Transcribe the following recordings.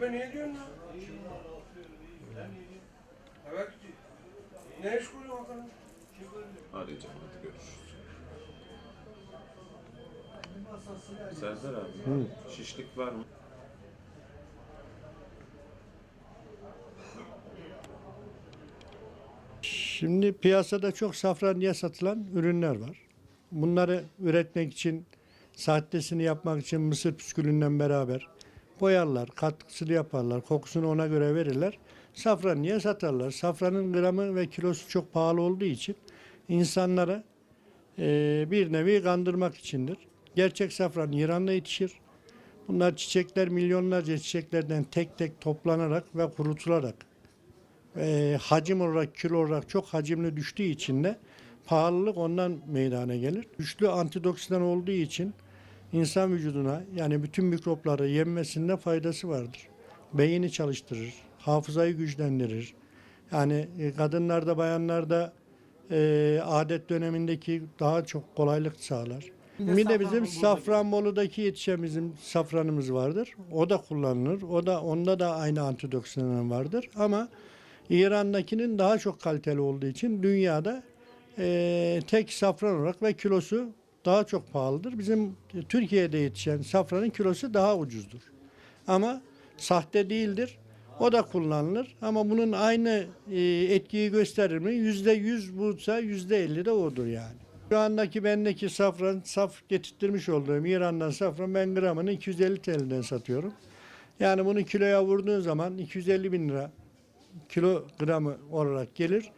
Abi ne diyorsun lan? Evet. Ne iş kuruyor bakalım? Arayacağım hadi görüşürüz. Serdar abi, şişlik var mı? Şimdi piyasada çok safran diye satılan ürünler var. Bunları üretmek için, sahtesini yapmak için mısır püskülünden beraber boyarlar, katkısını yaparlar, kokusunu ona göre verirler. Safran niye satarlar? Safranın gramı ve kilosu çok pahalı olduğu için insanlara eee, bir nevi kandırmak içindir. Gerçek safran İran'da yetişir. Bunlar çiçekler milyonlarca çiçeklerden tek tek toplanarak ve kurutularak e, hacim olarak, kilo olarak çok hacimli düştüğü için de pahalılık ondan meydana gelir. Güçlü antioksidan olduğu için insan vücuduna yani bütün mikropları yenmesinde faydası vardır. Beyni çalıştırır, hafızayı güçlendirir. Yani e, kadınlarda, bayanlarda e, adet dönemindeki daha çok kolaylık sağlar. Bir de bizim Safranbolu'daki yetişen bizim safranımız vardır. O da kullanılır. O da onda da aynı antioksidan vardır. Ama İran'dakinin daha çok kaliteli olduğu için dünyada eee, tek safran olarak ve kilosu daha çok pahalıdır. Bizim Türkiye'de yetişen safranın kilosu daha ucuzdur. Ama sahte değildir. O da kullanılır ama bunun aynı e, etkiyi gösterir mi? Yüzde yüz bulsa yüzde elli de odur yani. Şu andaki bendeki safran, saf getirttirmiş olduğum İran'dan safran ben gramını 250 TL'den satıyorum. Yani bunu kiloya vurduğun zaman 250 bin lira kilogramı olarak gelir.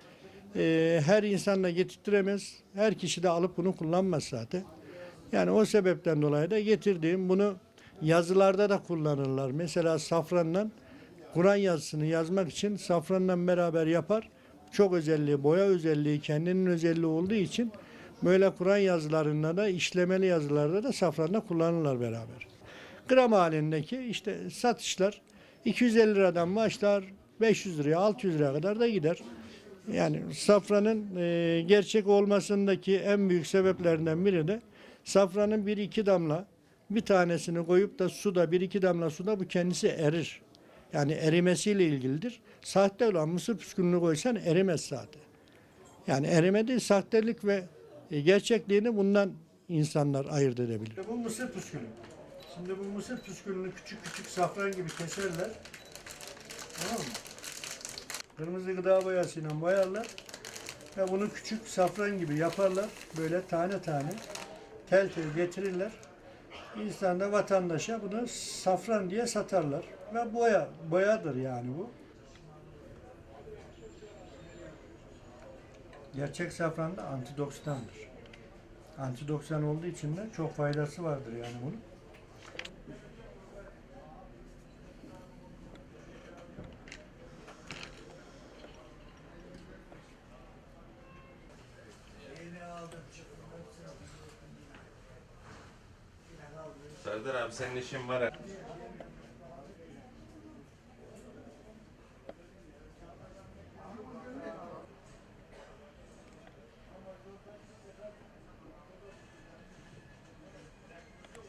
Ee, her insan da getirtiremez. Her kişi de alıp bunu kullanmaz zaten. Yani o sebepten dolayı da getirdiğim bunu yazılarda da kullanırlar. Mesela safranla Kur'an yazısını yazmak için safranla beraber yapar. Çok özelliği, boya özelliği, kendinin özelliği olduğu için böyle Kur'an yazılarında da işlemeli yazılarda da safranla kullanırlar beraber. Gram halindeki işte satışlar 250 liradan başlar 500 liraya 600 liraya kadar da gider. Yani safranın e, gerçek olmasındaki en büyük sebeplerinden biri de safranın bir iki damla bir tanesini koyup da suda bir iki damla suda bu kendisi erir. Yani erimesiyle ilgilidir. Sahte olan mısır püskülünü koysan erimez zaten. Yani erime sahtelik ve e, gerçekliğini bundan insanlar ayırt edebilir. Bu mısır püskülü. Şimdi bu mısır püskülünü küçük küçük safran gibi keserler. Tamam mı? Kırmızı gıda boyasıyla boyarlar. Ve bunu küçük safran gibi yaparlar. Böyle tane tane tel tel getirirler. İnsan da vatandaşa bunu safran diye satarlar. Ve boya, boyadır yani bu. Gerçek safran da antioksidandır. Antioksidan olduğu için de çok faydası vardır yani bunun. Serdar abi senin işin var.